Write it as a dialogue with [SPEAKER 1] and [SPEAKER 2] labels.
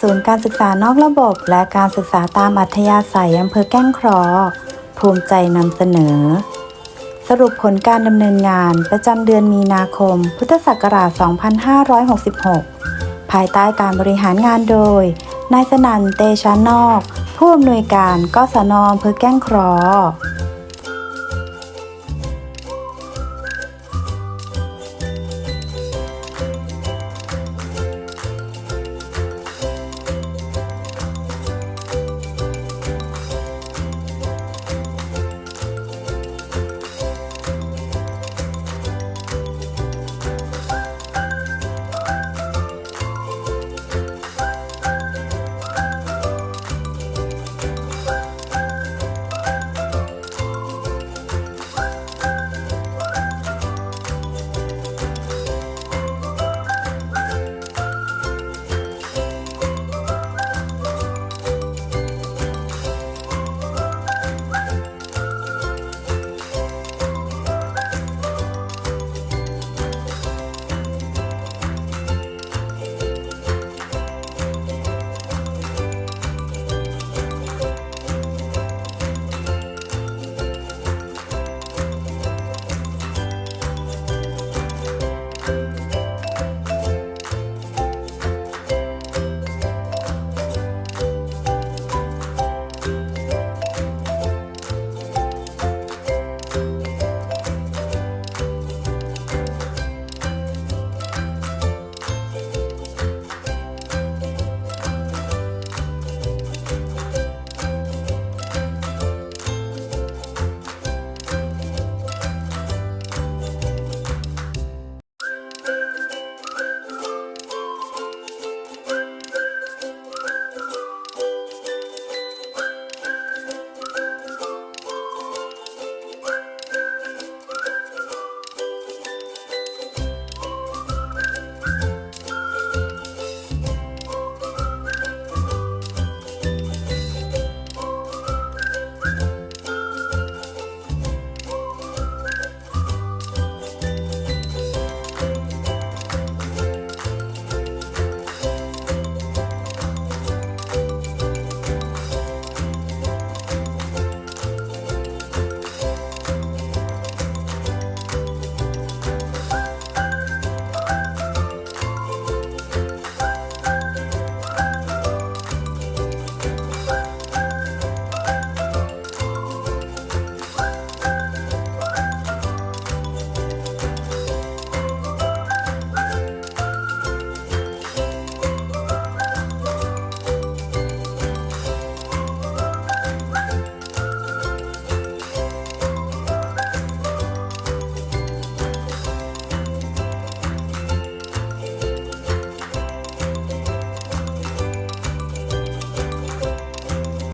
[SPEAKER 1] ศูนย์การศึกษานอกระบบ และการศึกษาตามอัธยาศัยอำเภอแก้งครอภูมิใจนำเสนอ สรุปผลการดำเนินงานประจำเดือนมีนาคม พุทธศักราช 2566 ภายใต้การบริหารงานโดย นายสนั่นเตชะนอก ผู้อำนวยการกศนอำเภอแก้งครอ